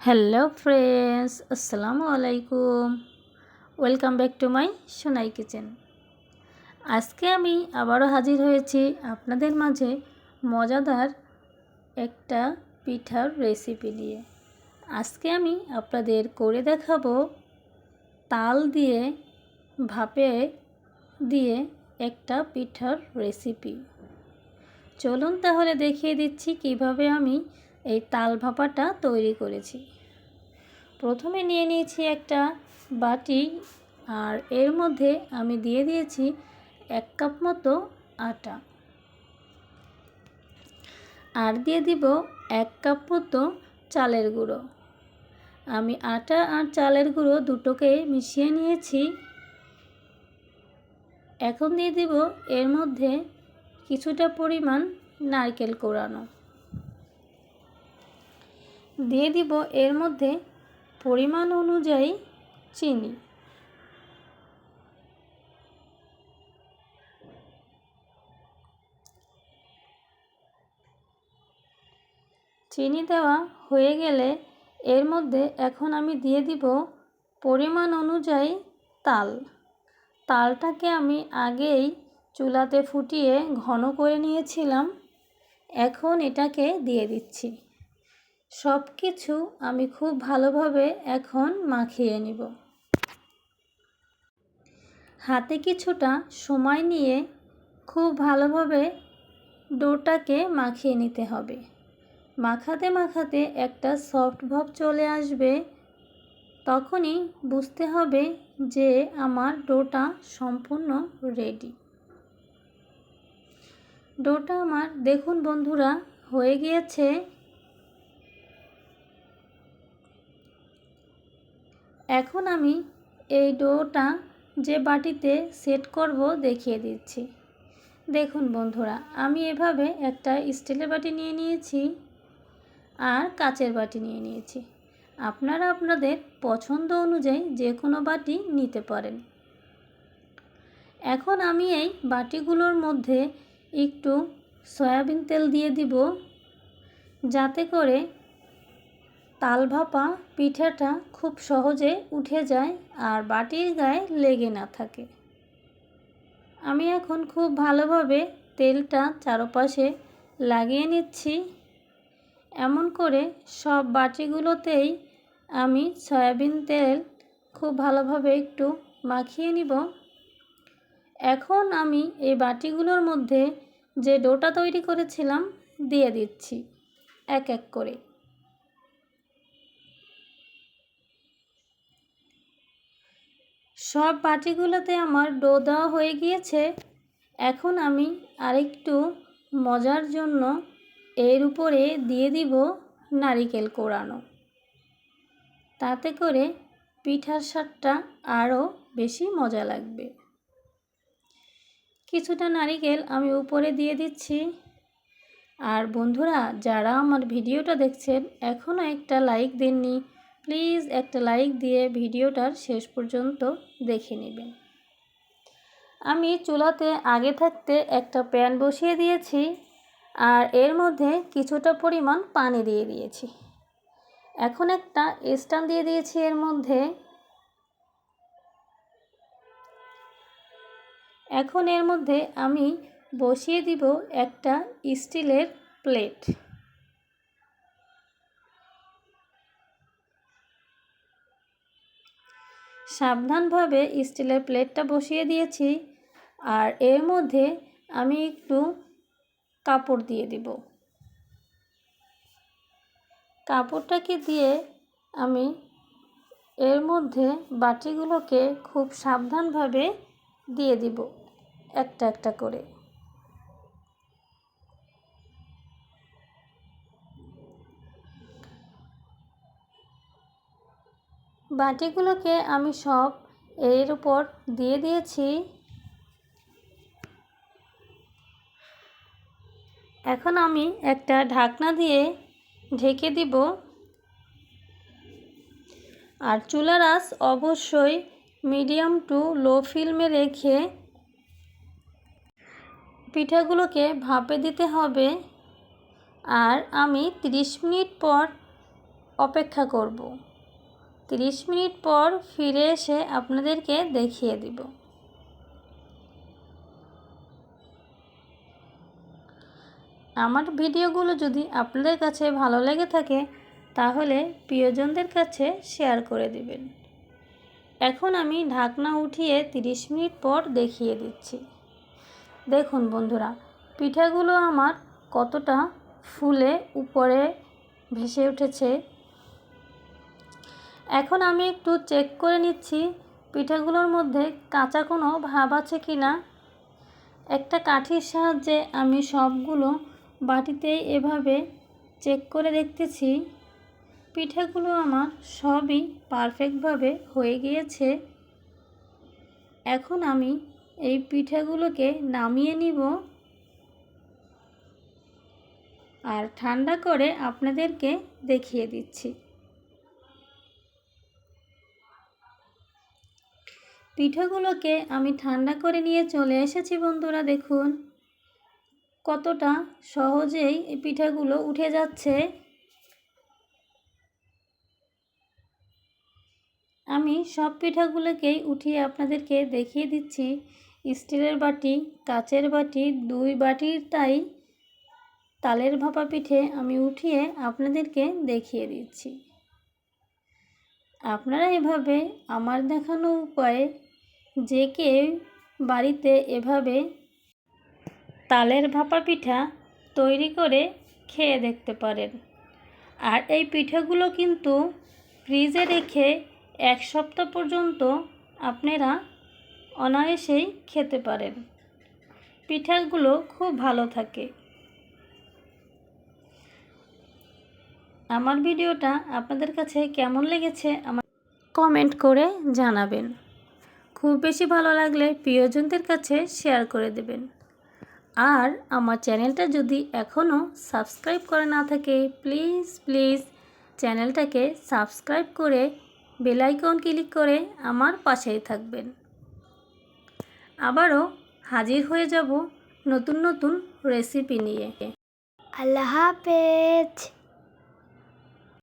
Hello friends আসসালামু আলাইকুম welcome back to my Sonai kitchen আজকে আমি আবারও হাজির হয়েছি আপনাদের মাঝে মজাদার একটা পিঠার রেসিপি নিয়ে। আজকে আমি আপনাদের করে দেখাবো তাল দিয়ে, ভাপে দিয়ে একটা পিঠার রেসিপি চলুন তাহলে দেখিয়ে দিচ্ছি কীভাবে আমি এই তাল ভাপাটা তৈরি করেছি। প্রথমে নিয়ে নিয়েছি একটা বাটি আর এর মধ্যে আমি দিয়ে দিয়েছি এক কাপ মতো আটা। আর দিয়ে দিব এক কাপ মতো চালের গুঁড়ো। আমি আটা আর চালের গুঁড়ো দুটোকে মিশিয়ে নিয়েছি। এখন দিয়ে দিব এর মধ্যে কিছুটা পরিমাণ নারকেল কোড়ানো দিয়ে দিব এর মধ্যে পরিমাণ অনুযায়ী চিনি। চিনি দেওয়া হয়ে গেলে এর মধ্যে এখন আমি দিয়ে দিব পরিমাণ অনুযায়ী তাল। তালটাকে আমি আগেই চুলাতে ফুটিয়ে ঘন করে নিয়েছিলাম। এখন এটাকে দিয়ে দিচ্ছি। সব কিছু আমি খুব ভালোভাবে এখন মাখিয়ে নিব। হাতে কিছুটা সময় নিয়ে খুব ভালোভাবে ডোটাকে মাখিয়ে নিতে হবে। মাখাতে মাখাতে একটা সফট ভাব চলে আসবে, তখনই বুঝতে হবে যে আমার ডোটা সম্পূর্ণ রেডি। ডোটা আমার, দেখুন বন্ধুরা, হয়ে গিয়েছে এখন আমি এই ডোটা যে বাটিতে সেট করব দেখিয়ে দিচ্ছি। দেখুন বন্ধুরা, আমি এভাবে একটা স্টিলের বাটি নিয়ে নিয়েছি আর কাচের বাটি নিয়ে নিয়েছি। আপনারা আপনাদের পছন্দ অনুযায়ী যে কোনো বাটি নিতে পারেন। এখন আমি এই বাটিগুলোর মধ্যে একটু সয়াবিন তেল দিয়ে দিব, যাতে করে তাল ভাপা পিঠাটা খুব সহজে উঠে যায় আর বাটির গায়ে লেগে না থাকে। আমি এখন খুব ভালোভাবে তেলটা চারপাশে লাগিয়ে নিচ্ছি। এমন করে সব বাটিগুলোতেই আমি সয়াবিন তেল খুব ভালোভাবে একটু মাখিয়ে নিব। এখন আমি এই বাটিগুলোর মধ্যে যে ডোটা তৈরি করেছিলাম, দিয়ে দিচ্ছি এক এক করে। সব বাটিগুলোতে আমার ডো দেওয়া হয়ে গিয়েছে। এখন আমি আরেকটু মজার জন্য এর উপরে দিয়ে দিব নারিকেল কোড়ানো তাতে করে পিঠার স্বাদটা আরও বেশি মজা লাগবে। কিছুটা নারিকেল আমি উপরে দিয়ে দিচ্ছি। আর বন্ধুরা, যারা আমার ভিডিওটা দেখছেন, এখনও একটা লাইক দেননি প্লিজ একটা লাইক দিয়ে ভিডিওটার শেষ পর্যন্ত দেখে নেবেন। আমি চুলাতে আগে থাকতে একটা প্যান বসিয়ে দিয়েছি আর এর মধ্যে কিছুটা পরিমাণ পানি দিয়ে দিয়েছি। এখন একটা স্ট্যান্ড দিয়ে দিয়েছি এর মধ্যে। এখন এর মধ্যে আমি বসিয়ে দিব একটা স্টিলের প্লেট। সাবধানভাবে স্টিলের প্লেটটা বসিয়ে দিয়েছি আর এর মধ্যে আমি একটু কাপড় দিয়ে দিব। কাপড়টাকে দিয়ে আমি এর মধ্যে বাটিগুলোকে খুব সাবধানভাবে দিয়ে দিব একটা একটা করে। বাটিগুলোকে আমি সব এর উপর দিয়ে দিয়েছি। এখন আমি একটা ঢাকনা দিয়ে ঢেকে দিব। আর চুলার আঁচ অবশ্যই মিডিয়াম টু লো ফিল্মে রেখে পিঠাগুলোকে ভাপে দিতে হবে। আর আমি 30 মিনিট পর অপেক্ষা করব। তিরিশ মিনিট পর ফিরে এসে আপনাদেরকে দেখিয়ে দিব। আমার ভিডিওগুলো যদি আপনাদের কাছে ভালো লেগে থাকে, তাহলে প্রিয়জনদের কাছে শেয়ার করে দিবেন। এখন আমি ঢাকনা উঠিয়ে 30 মিনিট পর দেখিয়ে দিচ্ছি। দেখুন বন্ধুরা, পিঠাগুলো আমার কতটা ফুলে উপরে ভেসে উঠেছে। এখন আমি একটু চেক করে নিচ্ছি, পিঠাগুলোর মধ্যে কাঁচা কোনো ভাব আছে কি না? একটা কাঠির সাহায্যে আমি সবগুলো বাটিতে এভাবে চেক করে দেখতেছি। পিঠাগুলো আমার সবই পারফেক্টভাবে হয়ে গিয়েছে। এখন আমি এই পিঠাগুলোকে নামিয়ে নিব। আর ঠান্ডা করে আপনাদেরকে দেখিয়ে দিচ্ছি। পিঠাগুলোকে আমি ঠান্ডা করে নিয়ে চলে এসেছি বন্ধুরা, দেখুন। কতটা সহজেই এই পিঠাগুলো উঠে যাচ্ছে। আমি সব পিঠাগুলোকেই উঠিয়ে আপনাদেরকে দেখিয়ে দিচ্ছি। স্টিলের বাটি, কাচের বাটি, দুই বাটির তাই তালের ভাপা পিঠে আমি উঠিয়ে আপনাদেরকে দেখিয়ে দিচ্ছি। আপনারা এভাবে আমার দেখানো উপায়ে যে কেউ বাড়িতে এভাবে তালের ভাপা পিঠা তৈরি করে খেয়ে দেখতে পারেন। আর এই পিঠাগুলো কিন্তু ফ্রিজে রেখে এক সপ্তাহ পর্যন্ত আপনারা অনায়াসেই খেতে পারেন। পিঠাগুলো খুব ভালো থাকে। আমার ভিডিওটা আপনাদের কাছে কেমন লেগেছে আমার কমেন্ট করে জানাবেন। খুব বেশি ভালো লাগলে প্রিয়জনদের কাছে শেয়ার করে দেবেন। আর আমার চ্যানেলটা যদি এখনও সাবস্ক্রাইব করা না থাকে প্লিজ প্লিজ চ্যানেলটাকে সাবস্ক্রাইব করে বেল আইকন ক্লিক করে আমার পাশেই থাকবেন। আবারও হাজির হয়ে যাব নতুন নতুন রেসিপি নিয়ে। আল্লাহ হাফেজ।